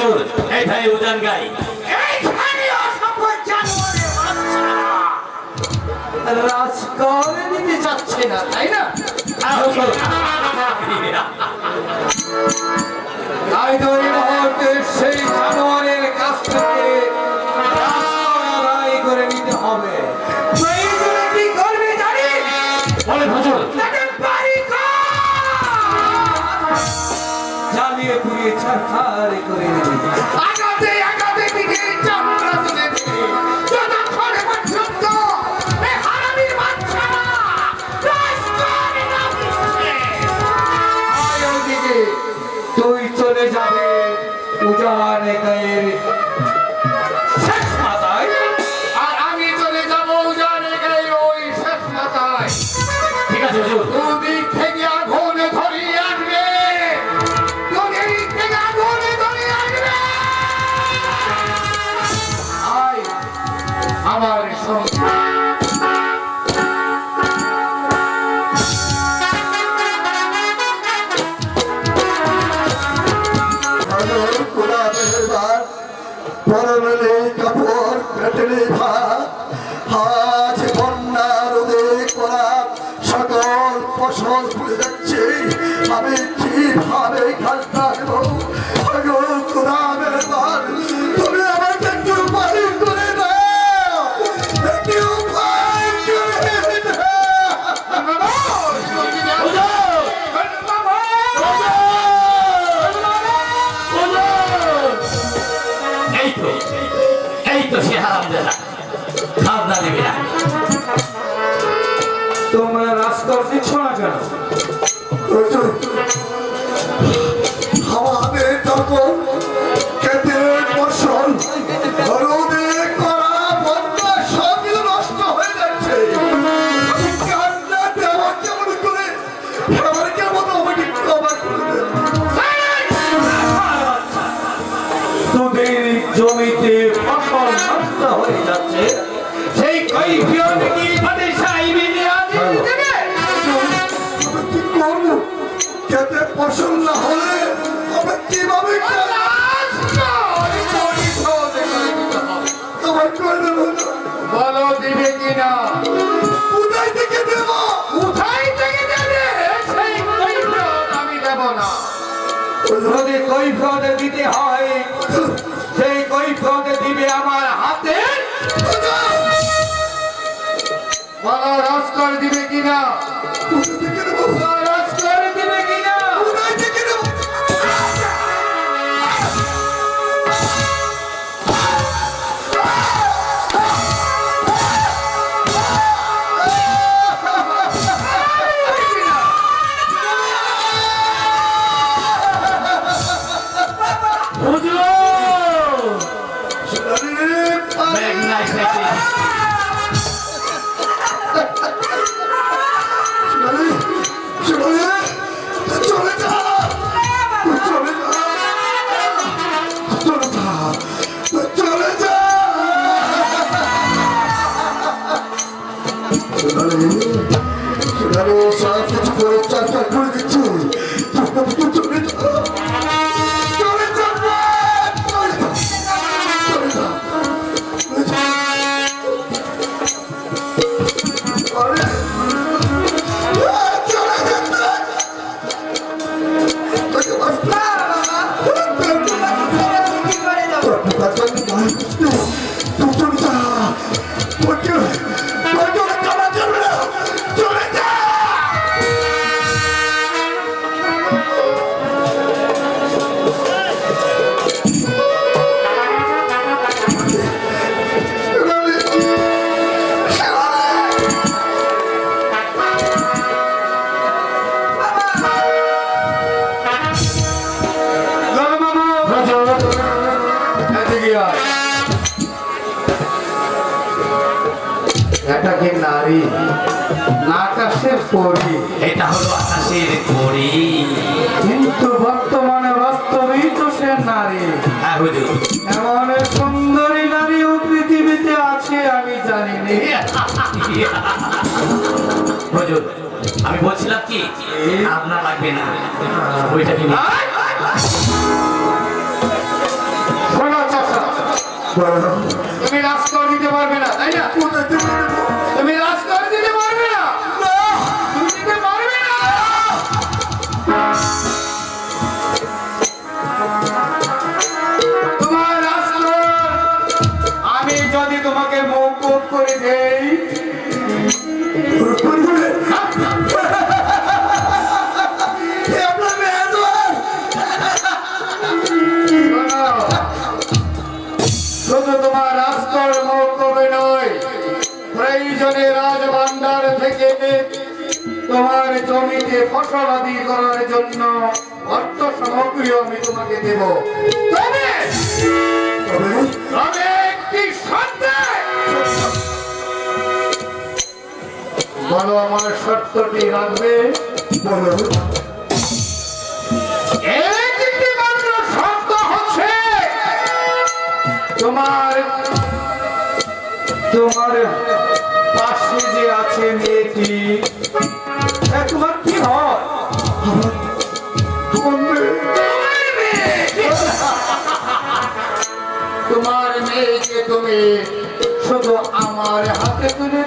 হুজুর এইটাই উজান গাই। এইখানে অসভ্য জানোয়ারের নিতে চাচ্ছে না তাই না? তাই তো এই সেই জানোয়ারের কাছ থেকে রাজকর করে নিতে হবে। কি করবে জানিস বলেন হুজুর তাকে বাড়ি কর! জ্বালিয়ে পুড়িয়ে ছারখার করে তুই চলে যাবে উজানে গায়ের শেষ মাথায়। আর আমি চলে যাব উজানে গায়ের ওই শেষ মাথায়। ঠিক আছে এই তো সে হারাম দাদা তোদের জমিতে ফসল নষ্ট হয়ে যাচ্ছে। সেই কৈফিয়ত কি সাইবে দেওয়া দেবে? কি করব খেতে ফসল না হলে আমি কীভাবে বলো দিবে কিনা? কোথায় থেকে দেবো? কোথায় থেকে দেবে? সেই কৈফিয়ত আমি দেব না। যদি কৈফিয়ত দিতে হয় রাজকর দিবে কিনা? করে চারটা করে দিচ্ছি এটা নারী? আকাশের পরি এটা হলো আকাশের পরি কিন্তু বর্তমানে বাস্তবেই তো সে নারী। হ্যাঁ, এমন সুন্দরী নারীও পৃথিবীতে আছে আমি জানি আমি বলছিলাম কি আপনার লাগবে না। ওইটা কি তুমি রাস্তা দিতে পারবে না তাই না? কেটে তোমার জমিতে ফসল আদি করার জন্য অর্থ সামগ্রী আমি তোমাকে দেব। বলো আমার শর্তটি রাখবে। বলো তোমার তোমার শুধু আমার হাতে তুলে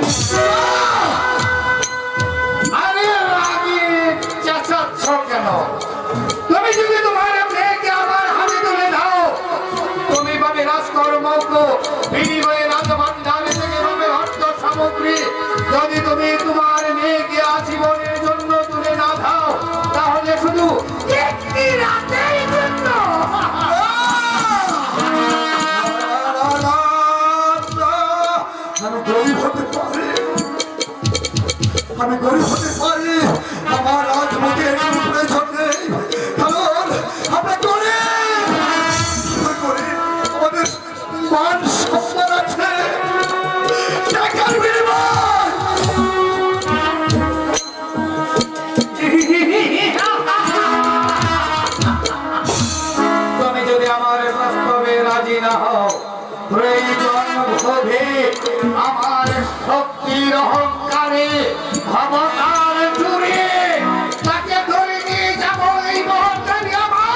শোভে আমার শক্তির অহংকারে ক্ষমতার জুড়ে তাকে ধরে নিয়ে যাব এই মহকারী আমার।